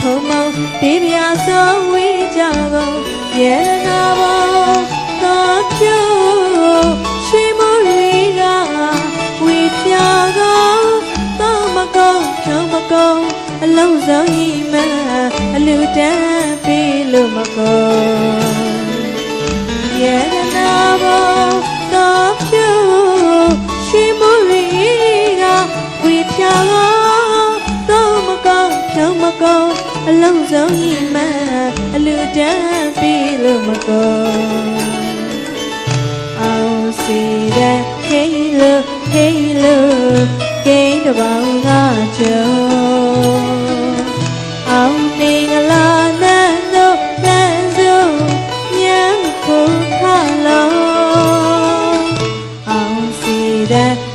ဖုံမောင်ပြပြဆောင်ဝေးကြကုန်ရဲ့နာဘော လုံးစုံဤမအလူတန်းပေးလို့မကုန်ယေနာဘောတော့ဖြူရှိမရီကဝေဖြာတော့မကောင်းဖြုံးမကောင်းအလုံးစုံကြီးမှအလူတန်းပြီးလို့မကောင်းအောင်စီတဲ့ hey lo hey lo ကိန်းတစ်ပေါ အော